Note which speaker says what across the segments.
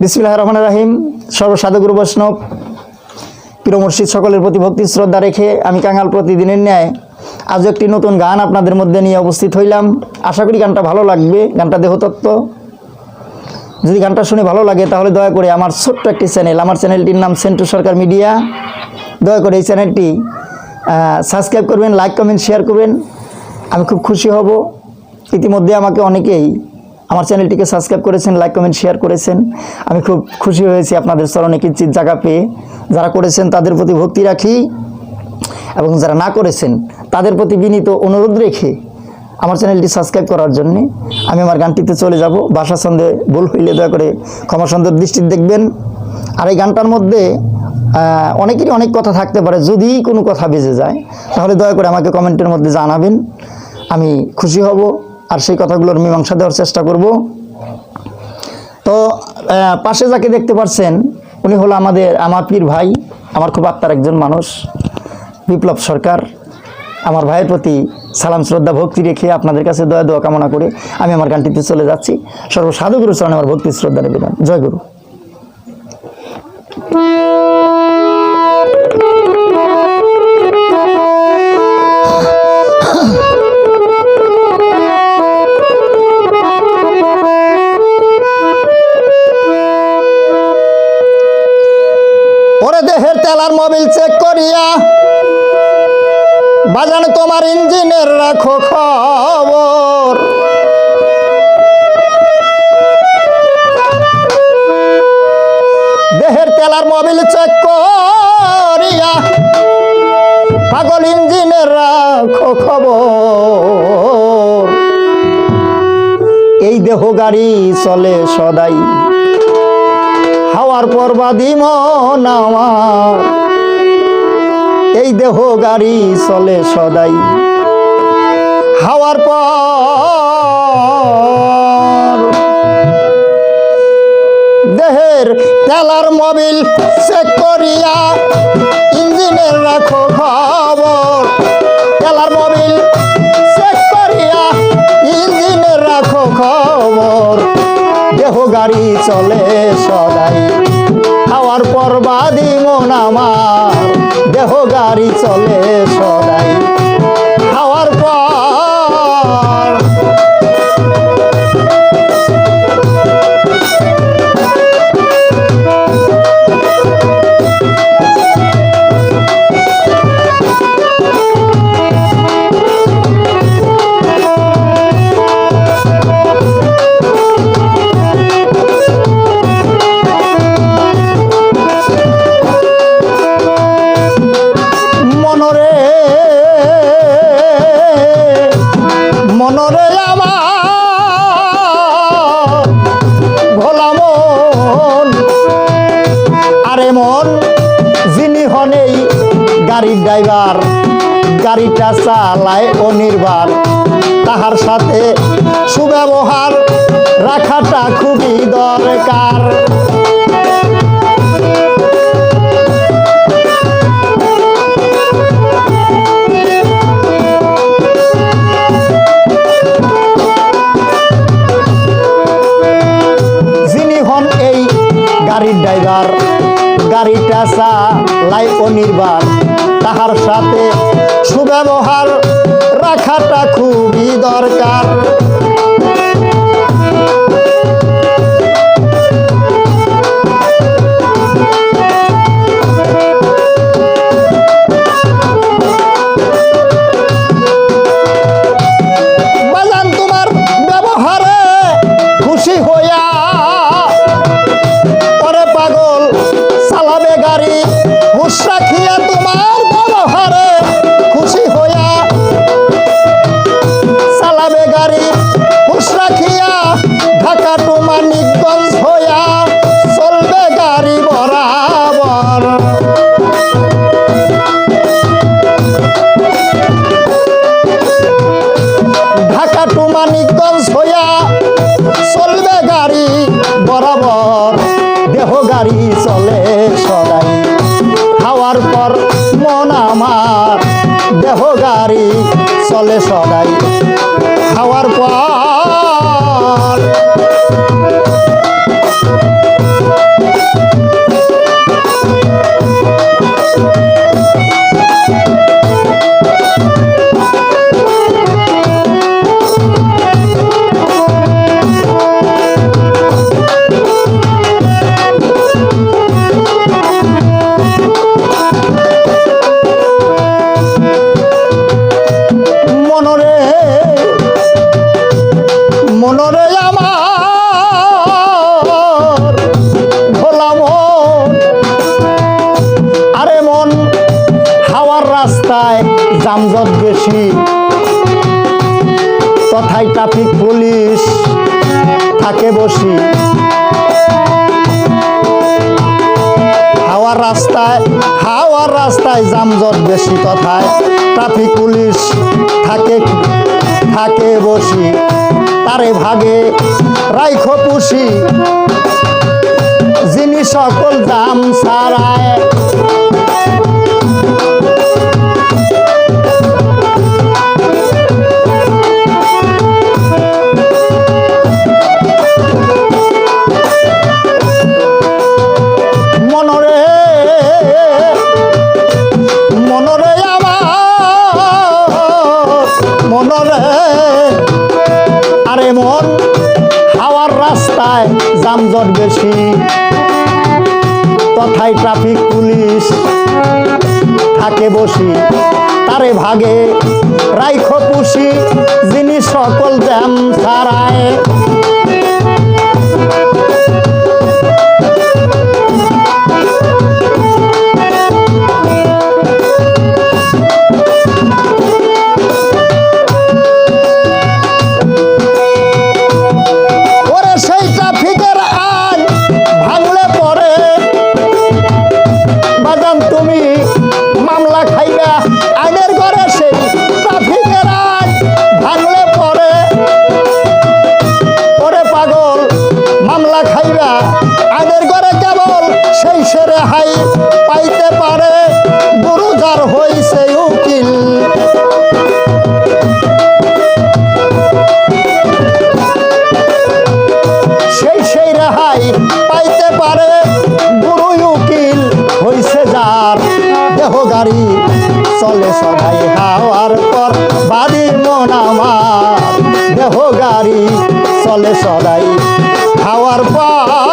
Speaker 1: বিসমিল্লাহ রহমান রাহিম সর্বসাধুগুরু বৈষ্ণব প্রিয় মুর্শিদ সকলের প্রতি ভক্তি শ্রদ্ধা রেখে আমি কাঙাল প্রতিদিনের ন্যায় আজ একটি নতুন গান আপনাদের মধ্যে নিয়ে উপস্থিত হইলাম। আশা করি গানটা ভালো লাগবে, গানটা দেহতত্ত্ব। যদি গানটা শুনে ভালো লাগে, তাহলে দয়া করে আমার ছোট্ট একটি চ্যানেল, আমার চ্যানেলটির নাম সেন্টু সরকার মিডিয়া। দয়া করে এই চ্যানেলটি সাবস্ক্রাইব করবেন, লাইক, কমেন্ট, শেয়ার করবেন। আমি খুব খুশি হব। ইতিমধ্যে আমাকে অনেকেই আমার চ্যানেলটিকে সাবস্ক্রাইব করেছেন, লাইক, কমেন্ট, শেয়ার করেছেন। আমি খুব খুশি হয়েছি আপনাদের চরণে কিঞ্চিত জায়গা পেয়ে। যারা করেছেন তাদের প্রতি ভক্তি রাখি এবং যারা না করেছেন তাদের প্রতি বিনীত অনুরোধ রেখে আমার চ্যানেলটি সাবস্ক্রাইব করার জন্যে আমি আমার গানটিতে চলে যাব। ভাষা ছন্দে ভুল হইলে দয়া করে ক্ষমা সুন্দর দৃষ্টি দেখবেন। আর এই গানটার মধ্যে অনেকেরই অনেক কথা থাকতে পারে, যদি কোনো কথা বেজে যায়, তাহলে দয়া করে আমাকে কমেন্টের মধ্যে জানাবেন। আমি খুশি হব। আর সেই কথাগুলোর মীমাংসা দেওয়ার চেষ্টা করব। তো পাশে যাকে দেখতে পাচ্ছেন উনি হলো আমাদের আমার পীর ভাই, আমার খুব আত্মার একজন মানুষ, বিপ্লব সরকার। আমার ভাইয়ের প্রতি সালাম, শ্রদ্ধা, ভক্তি রেখে আপনাদের কাছে দয়া, দোয়া কামনা করে আমি আমার গানটিতে চলে যাচ্ছি। সর্বসাধুগুরু চরণে আমার ভক্তি, শ্রদ্ধা নিবেদন। জয় গুরু। মোবিল চেক করিয়া, বাজান তোমার ইঞ্জিনের রাখো খবর। দেহের তেলার মোবিল চেক করিয়া, পাগল ইঞ্জিনের রাখো খবর। এই দেহ গাড়ি চলে সদাই, হাওয়ার পর্বাদি মন আমার। এই দেহ গাড়ি চলে সদাই। হাওয়ার পর দেহের তেলার মোবিল চেক করিয়া ইঞ্জিনের রাখো খবর। তেলার মোবিল চেক করিয়া ইঞ্জিনের রাখো খবর। দেহ গাড়ি চলে সদাই। গাড়ি গাড়ির ড্রাইভার গাড়িটা চালায় অনির্বার তাহার সাথে সুব্যবহার রাখাটা খুবই দরকার। গাড়ির ড্রাইভার গাড়িটা চালাই অনির্বাণ। তাহার সাথে সুব্যবহার রাখাটা খুবই দরকার। মানিকগঞ্জ হইয়া চলবে গাড়ি বরাবর। দেহ গাড়ি চলে সদাই। খাওয়ার পর মন আমার, দেহ গাড়ি চলে সদাই। যানজট বেশি। তথায় ট্রাফিক পুলিশ থাকে বসি। হাওয়ার রাস্তায় হাওয়ার রাস্তায় যানজট বেশি তথায় ট্রাফিক পুলিশ থাকে থাকে বসি। তারে ভাগে রাইখ পুষি। যিনি সকল দাম ছাড়ায় পুলিশ থাকে বসি তারে ভাগে রাইখ পুষি যিনি সকল দাম ছাড়ায়। গাড়ি চলে সদাই খাওয়ার পর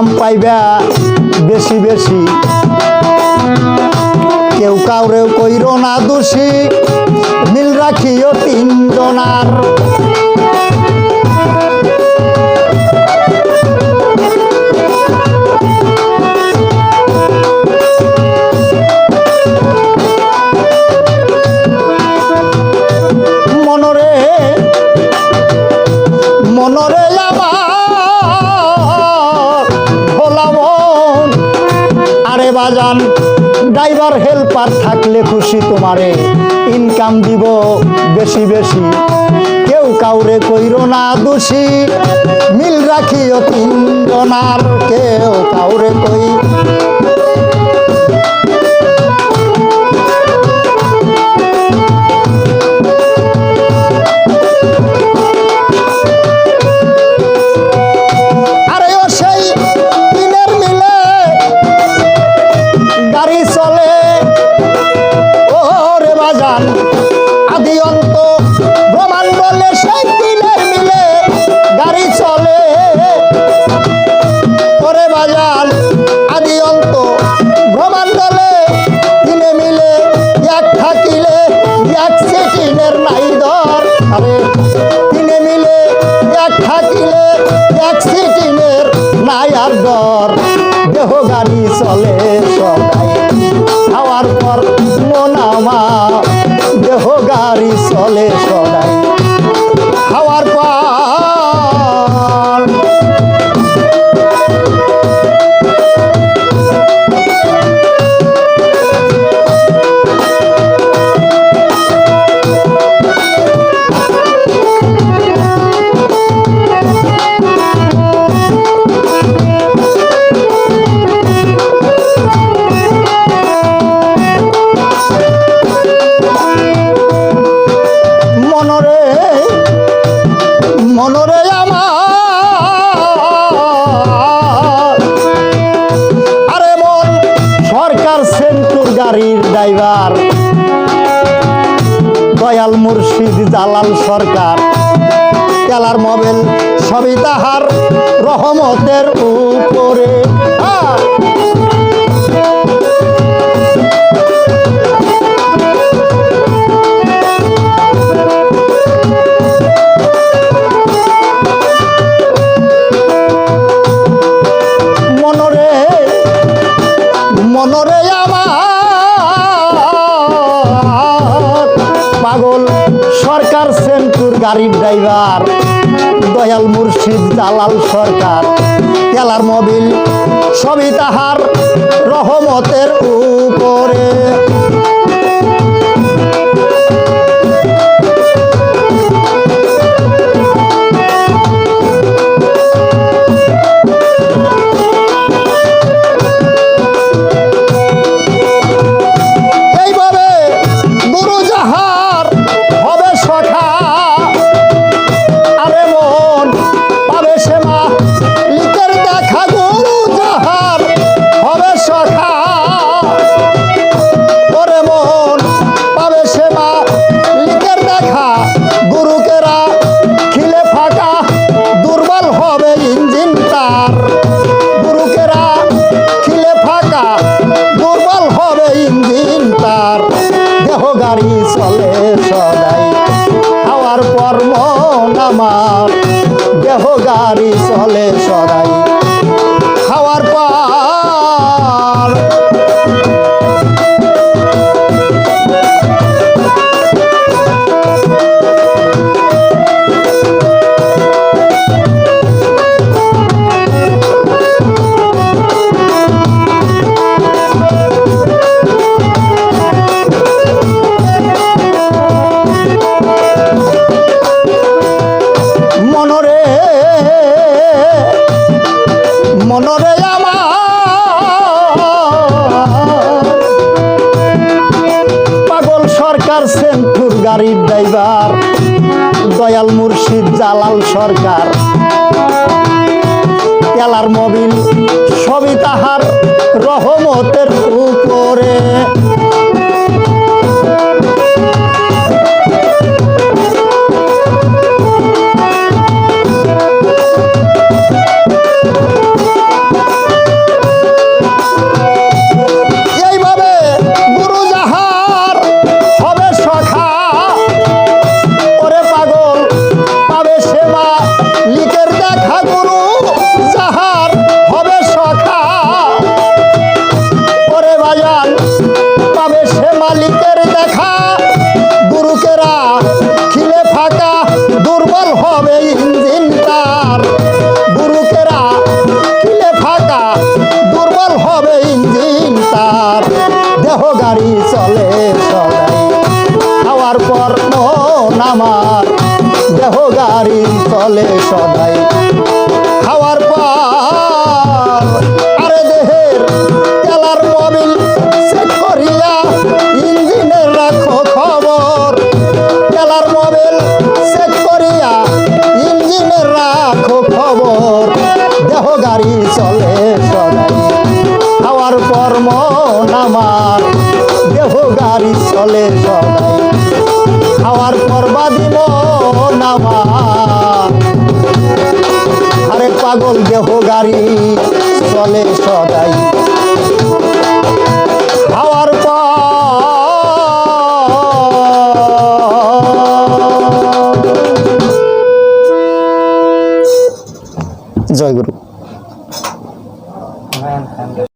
Speaker 1: ইনকাম পাইবা বেশি বেশি। কেউ কাউরেও কইর না দোষী। মিল রাখিও তিনজনার। যান ড্রাইভার, হেল্পার থাকলে খুশি তোমারে। ইনকাম দিব বেশি বেশি। কেউ কাউরে কইর না দোষী। মিল রাখিও তিনজনার কেউ কাউরে কই। মোর গাড়ির ড্রাইভার দয়াল মুর্শিদ জালাল সরকার। খেলার মোবাইল সবই তাহার রহমতের উপরে। হ্যাঁ। মনরে আমার। পাগল, সরকার সেন্টুর গাড়ির ড্রাইভার, দয়াল মুর্শিদ জালাল সরকার। তেলার মবিল, সবই তাহার রহমতের উপরে। দয়াল মুর্শিদ জালাল সরকার। তেলার মবিল সবই তাহার রহমতের দেহ গাড়ি চলে খাওয়ার পরবা দিব নামা আরে পাগল দেহ গাড়ি চলে সদাই খাওয়ার পর জয় গুরু।